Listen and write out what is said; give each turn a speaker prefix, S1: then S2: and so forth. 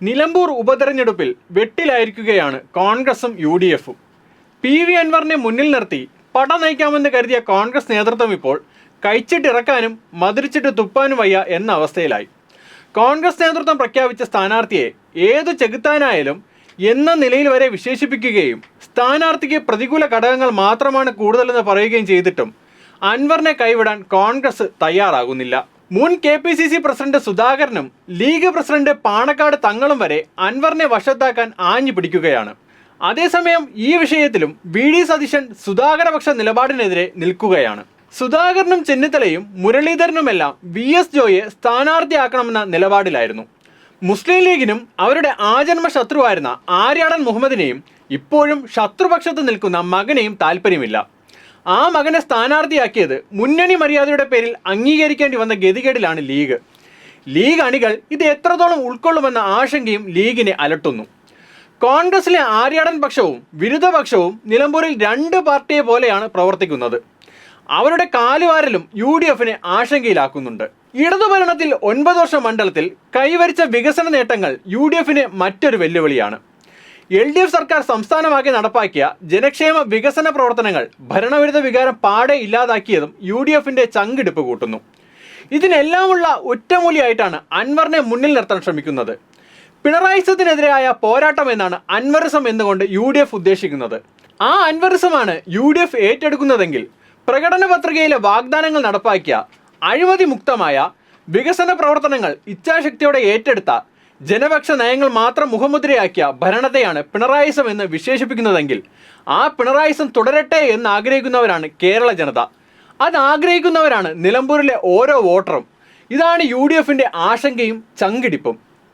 S1: നിലമ്പൂർ ഉപതെരഞ്ഞെടുപ്പിൽ വെട്ടിലായിരിക്കുകയാണ് കോൺഗ്രസും യു ഡി എഫും പി വി അൻവറിനെ മുന്നിൽ നിർത്തി പട നയിക്കാമെന്ന് കരുതിയ കോൺഗ്രസ് നേതൃത്വം ഇപ്പോൾ കഴിച്ചിട്ടിറക്കാനും മധുരിച്ചിട്ട് തുപ്പാനും വയ്യ എന്ന അവസ്ഥയിലായി. കോൺഗ്രസ് നേതൃത്വം പ്രഖ്യാപിച്ച സ്ഥാനാർത്ഥിയെ ഏതു ചെകുത്താനായാലും എന്ന നിലയിൽ വരെ വിശേഷിപ്പിക്കുകയും സ്ഥാനാർത്ഥിക്ക് പ്രതികൂല ഘടകങ്ങൾ മാത്രമാണ് കൂടുതലെന്ന് പറയുകയും ചെയ്തിട്ടും അൻവറിനെ കൈവിടാൻ കോൺഗ്രസ് തയ്യാറാകുന്നില്ല. മുൻ K P C C president സുധാകരനും ലീഗ് പ്രസിഡന്റ് പാണക്കാട് തങ്ങളും വരെ അൻവറിനെ വശത്താക്കാൻ ആഞ്ഞു പിടിക്കുകയാണ്. അതേസമയം ഈ വിഷയത്തിലും വി ഡി സതീശൻ സുധാകരപക്ഷ നിലപാടിനെതിരെ നിൽക്കുകയാണ്. സുധാകരനും ചെന്നിത്തലയും മുരളീധരനുമെല്ലാം വി എസ് ജോയെ സ്ഥാനാർത്ഥിയാക്കണമെന്ന നിലപാടിലായിരുന്നു. മുസ്ലിം ലീഗിനും അവരുടെ ആജന്മ ശത്രുവായിരുന്ന ആര്യാടൻ മുഹമ്മദിനെയും ഇപ്പോഴും ശത്രുപക്ഷത്ത് നിൽക്കുന്ന മകനെയും താല്പര്യമില്ല ആ മകനെ സ്ഥാനാർത്ഥിയാക്കിയത് മുന്നണി മര്യാദയുടെ പേരിൽ അംഗീകരിക്കേണ്ടി വന്ന ഗതികേടിലാണ് ലീഗ്. ലീഗ് അണികൾ ഇത് എത്രത്തോളം ഉൾക്കൊള്ളുമെന്ന ആശങ്കയും ലീഗിനെ അലട്ടുന്നു. കോൺഗ്രസിലെ ആര്യാടൻ പക്ഷവും വിരുദ്ധപക്ഷവും നിലമ്പൂരിൽ രണ്ട് പാർട്ടിയെ പോലെയാണ് പ്രവർത്തിക്കുന്നത്. അവരുടെ കാലുവാരലും യു ഡി എഫിനെ ആശങ്കയിലാക്കുന്നുണ്ട്. ഇടതുഭരണത്തിൽ ഒൻപത് വർഷ മണ്ഡലത്തിൽ കൈവരിച്ച വികസന നേട്ടങ്ങൾ യു ഡി എഫിന് മറ്റൊരു വെല്ലുവിളിയാണ്. എൽ ഡി എഫ് സർക്കാർ സംസ്ഥാനമാക്കി നടപ്പാക്കിയ ജനക്ഷേമ വികസന പ്രവർത്തനങ്ങൾ ഭരണവിരുദ്ധ വികാരം പാടെ ഇല്ലാതാക്കിയതും യു ഡി എഫിന്റെ ചങ്കിടിപ്പ് കൂട്ടുന്നു. ഇതിനെല്ലാമുള്ള ഒറ്റമൂലിയായിട്ടാണ് അൻവറിനെ മുന്നിൽ നിർത്താൻ ശ്രമിക്കുന്നത്. പിണറായിസത്തിനെതിരായ പോരാട്ടം എന്നാണ് അൻവറിസം എന്നുകൊണ്ട് യു ഡി എഫ് ഉദ്ദേശിക്കുന്നത്. ആ അൻവറിസമാണ് യു ഡി എഫ് ഏറ്റെടുക്കുന്നതെങ്കിൽ പ്രകടന പത്രികയിലെ വാഗ്ദാനങ്ങൾ നടപ്പാക്കിയ അഴിമതി മുക്തമായ വികസന പ്രവർത്തനങ്ങൾ ഇച്ഛാശക്തിയോടെ ഏറ്റെടുത്ത ജനപക്ഷ നയങ്ങൾ മാത്രം മുഖമുദ്രയാക്കിയ ഭരണത്തെയാണ് പിണറായിസം എന്ന് വിശേഷിപ്പിക്കുന്നതെങ്കിൽ ആ പിണറായിസം തുടരട്ടെ എന്ന് ആഗ്രഹിക്കുന്നവരാണ് കേരള ജനത. അത് ആഗ്രഹിക്കുന്നവരാണ് നിലമ്പൂരിലെ ഓരോ വോട്ടറും. ഇതാണ് യു ഡി എഫിന്റെ ആശങ്കയും ചങ്കിടിപ്പും.